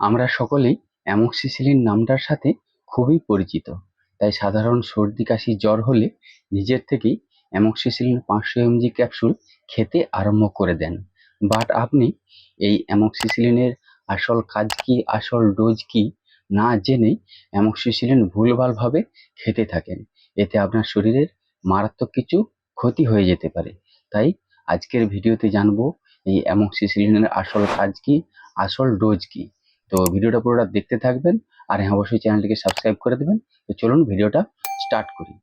আমরা সকলেই অ্যামোক্সিসিলিন নামটার সাথে খুবই পরিচিত। তাই সাধারণ সর্দি, কাশি, জ্বর হলে নিজের থেকেই অ্যামোক্সিসিলিন পাঁচশো এমজি ক্যাপসুল খেতে আরম্ভ করে দেন। বাট আপনি এই অ্যামোক্সিসিলিনের আসল কাজ কি, আসল ডোজ কি না জেনেই অ্যামোক্সিসিলিন ভুলভালভাবে খেতে থাকেন। এতে আপনার শরীরের মারাত্মক কিছু ক্ষতি হয়ে যেতে পারে। তাই আজকের ভিডিওতে জানব এই অ্যামোক্সিসিলিনের আসল কাজ কি, আসল ডোজ কি। তো ভিডিওটা পুরোটা দেখতে থাকবেন। আর হ্যাঁ অবশ্যই চ্যানেলটিকে সাবস্ক্রাইব করে দেবেন। তো চলুন ভিডিওটা স্টার্ট করি।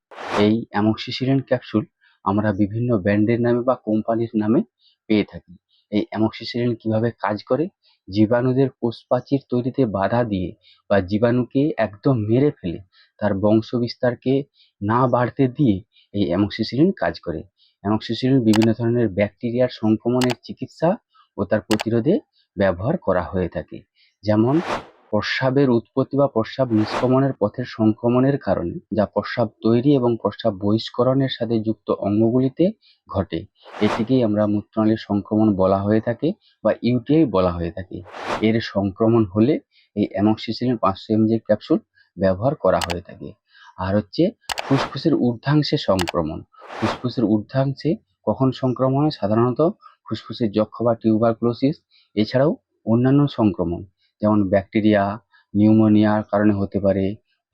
এই অ্যামোক্সিসিলিন ক্যাপসুল আমরা বিভিন্ন ব্র্যান্ডের নামে বা কোম্পানির নামে পেয়ে থাকি। এই অ্যামোক্সিসিলিন কীভাবে কাজ করে? জীবাণুদের কোষপ্রাচীর তৈরিতে বাধা দিয়ে বা জীবাণুকে একদম মেরে ফেলে, তার বংশ বিস্তারকে না বাড়তে দিয়ে এই অ্যামক্সিসিলিন কাজ করে। অ্যামোক্সিসিলিন বিভিন্ন ধরনের ব্যাকটেরিয়ার সংক্রমণের চিকিৎসা ও তার প্রতিরোধে ব্যবহার করা হয়ে থাকে। যেমন প্রস্রাবের উৎপত্তি বা প্রস্রাব নিষ্ক্রমণের পথের সংক্রমণের কারণে, যা প্রস্রাব তৈরি এবং প্রস্রাব বহিষ্করণের সাথে যুক্ত অঙ্গগুলিতে ঘটে। এটিকেই আমরা মূত্রনালীর সংক্রমণ বলা হয়ে থাকে বা ইউটিআই বলা হয়ে থাকে। এর সংক্রমণ হলে এই অ্যামোক্সিসিলিন পাঁচশো এমজি ক্যাপসুল ব্যবহার করা হয়ে থাকে। আর হচ্ছে ফুসফুসের ঊর্ধ্বাংশে সংক্রমণ। ফুসফুসের ঊর্ধ্বাংশে কখন সংক্রমণ হয়? সাধারণত ফুসফুসের যক্ষ বা টিউবারক্লোসিস, এছাড়াও অন্যান্য সংক্রমণ। যেমন ব্যাকটেরিয়া, নিউমোনিয়ার কারণে হতে পারে,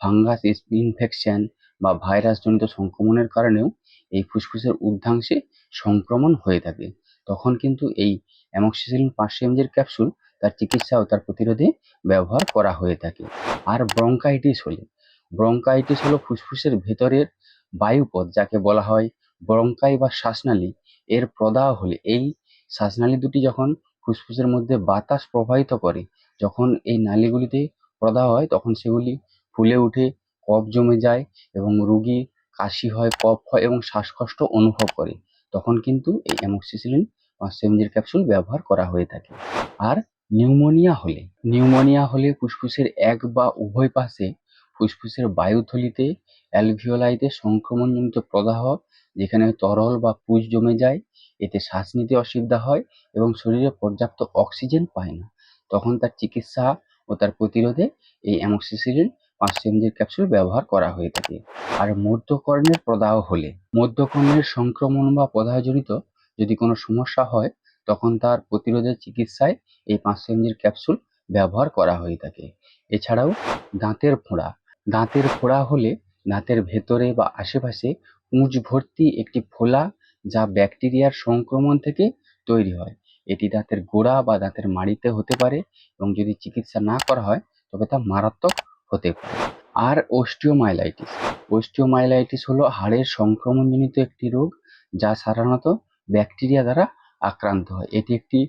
ফাঙ্গাস ইনফেকশন বা ভাইরাসজনিত সংক্রমণের কারণেও এই ফুসফুসের ঊর্ধ্বাংশে সংক্রমণ হয়ে থাকে। তখন কিন্তু এই অ্যামোক্সিসিলিন পাঁচশো এমজির ক্যাপসুল তার চিকিৎসা ও তার প্রতিরোধে ব্যবহার করা হয়ে থাকে। আর ব্রঙ্কাইটিস হলে, ব্রঙ্কাইটিস হলো ফুসফুসের ভেতরের বায়ুপথ যাকে বলা হয় ব্রঙ্কাই বা শ্বাসনালী। এর প্রদাহ হলে এই শ্বাসনালী দুটি যখন ফুসফুসের মধ্যে বাতাস প্রবাহিত করে যখন এই নালীগুলিতে প্রদাহ হয়, তখন সেগুলি ফুলে উঠে কফ জমে যায় এবং রুগী কাশি হয়, কফ হয় এবং শ্বাসকষ্ট অনুভব করে। তখন কিন্তু এই অ্যামোক্সিসিলিন পাঁচশো এমজির ক্যাপসুল ব্যবহার করা হয়ে থাকে। আর নিউমোনিয়া হলে নিউমোনিয়া হলে ফুসফুসের এক বা উভয় পাশে ফুসফুসের বায়ুথলিতে অ্যালভিওলাইতে সংক্রমণজনিত প্রদাহ, যেখানে তরল বা পুজ জমে যায়, এতে শ্বাস নিতে অসুবিধা হয় এবং শরীরে পর্যাপ্ত অক্সিজেন পায় না। তখন তার চিকিৎসা ও তার প্রতিরোধে এই অ্যামোক্সিসিলিন পাঁচশো এমজির ক্যাপসুল ব্যবহার করা হয়ে থাকে। আর মধ্যকর্ণের প্রদাহ হলে, মধ্যকর্ণের সংক্রমণ বা প্রদাহজনিত যদি কোনো সমস্যা হয়, তখন তার প্রতিরোধের চিকিৎসায় এই পাঁচশো এমজির ক্যাপসুল ব্যবহার করা হয়ে থাকে। এছাড়াও দাঁতের ফোঁড়া দাঁতের ফোঁড়া হলে দাঁতের ভেতরে বা আশেপাশে পুঁজ ভর্তি একটি ফোলা যা ব্যাকটেরিয়ার সংক্রমণ থেকে তৈরি হয়। এটি দাঁতের গোড়া বা দাঁতের মাড়িতে হতে পারে এবং যদি চিকিৎসা না করা হয়, তবে তা মারাত্মক হতে পারে। আর ওস্টিওমাইলাইটিস ওস্টিওমাইলাইটিস হলো হাড়ের সংক্রমণজনিত একটি রোগ যা সাধারণত ব্যাকটেরিয়া দ্বারা আক্রান্ত হয়। এটি একটি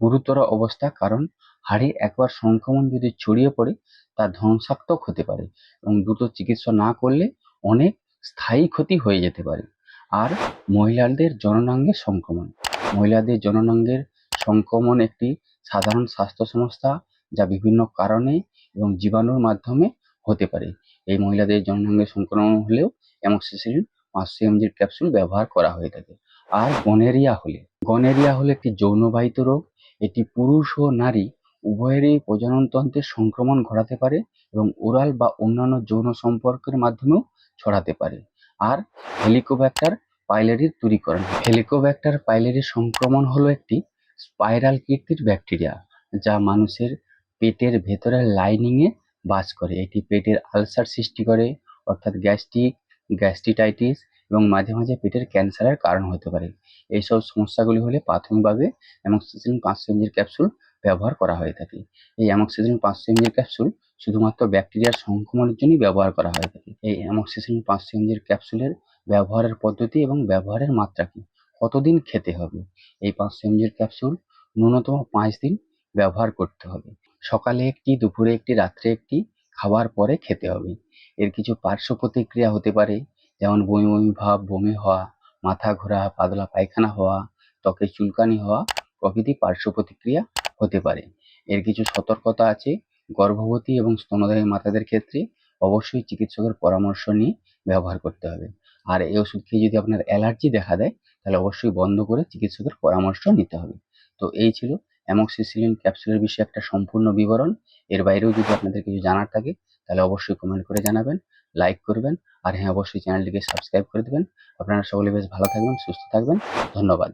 গুরুতর অবস্থা কারণ হাড়ে একবার সংক্রমণ যদি ছড়িয়ে পড়ে, তা ধ্বংসাত্মক হতে পারে এবং দ্রুত চিকিৎসা না করলে অনেক স্থায়ী ক্ষতি হয়ে যেতে পারে। আর মহিলাদের জননাঙ্গের সংক্রমণ, মহিলাদের জননাঙ্গের সংক্রমণ একটি সাধারণ স্বাস্থ্য সমস্যা যা বিভিন্ন কারণে এবং জীবাণুর মাধ্যমে হতে পারে। এই মহিলাদের জননাঙ্গের সংক্রমণ হলেও অ্যামোক্সিসিলিন পাঁচশো এমজির ক্যাপসুল ব্যবহার করা হয়ে থাকে। আর গনেরিয়া হলে, গনেরিয়া হলো একটি যৌনবাহিত রোগ। এটি পুরুষ ও নারী উভয়েরই প্রজননতন্ত্রের সংক্রমণ ঘটাতে পারে এবং ওরাল বা অন্যান্য যৌন সম্পর্কের মাধ্যমেও ছড়াতে পারে। আর হেলিকোব্যাক্টার পাইলেরির দূরীকরণ হেলিকোব্যাক্টার পাইলেরির সংক্রমণ হলো একটি স্পাইরাল কীর্তির ব্যাকটেরিয়া, যা মানুষের পেটের ভেতরের লাইনিংয়ে বাস করে। এটি পেটের আলসার সৃষ্টি করে, অর্থাৎ গ্যাস্ট্রিক, গ্যাস্ট্রিটাইটিস এবং মাঝে মাঝে পেটের ক্যান্সারের কারণ হতে পারে। এইসব সমস্যাগুলি হলে প্রাথমিকভাবে অ্যামোক্সিসিলিন পাঁচশো এমজির ক্যাপসুল ব্যবহার করা হয়ে থাকে। এই অ্যামোক্সিসিলিন পাঁচশো এমজির ক্যাপসুল শুধুমাত্র ব্যাকটেরিয়ার সংক্রমণের জন্যই ব্যবহার করা হয়ে থাকে। এই অ্যামোক্সিসিলিন পাঁচশো এমজির ক্যাপসুলের ব্যবহারের পদ্ধতি এবং ব্যবহারের মাত্রা কি? কতদিন খেতে হবে? এই পাঁচশো এমজির ক্যাপসুল ন্যূনতম পাঁচ দিন ব্যবহার করতে হবে। সকালে একটি, দুপুরে একটি, রাত্রে একটি খাওয়ার পরে খেতে হবে। এর কিছু পার্শ্ব প্রতিক্রিয়া হতে পারে, যেমন বমি বমি ভাব, বমি হওয়া, মাথা ঘোরা, পাতলা পায়খানা হওয়া ত্বকে চুলকানি হওয়া প্রভৃতি পার্শ্ব প্রতিক্রিয়া হতে পারে। এর কিছু সতর্কতা আছে, গর্ভবতী এবং স্তনধারী মাতাদের ক্ষেত্রে অবশ্যই চিকিৎসকের পরামর্শ নিয়ে ব্যবহার করতে হবে। আর এই ওষুধ খেয়ে যদি আপনার অ্যালার্জি দেখা দেয়, তাহলে অবশ্যই বন্ধ করে চিকিৎসকের পরামর্শ নিতে হবে। তো এই ছিল অ্যামক্সিসিলিন ক্যাপসুলের বিষয়ে একটা সম্পূর্ণ বিবরণ। এর বাইরেও যদি আপনাদের কিছু জানার থাকে, তাহলে অবশ্যই কমেন্ট করে জানাবেন লাইক করবেন, আর হ্যাঁ অবশ্যই চ্যানেলটিকে সাবস্ক্রাইব করে দেবেন। আপনারা সকলে বেশ ভালো থাকবেন, সুস্থ থাকবেন। ধন্যবাদ।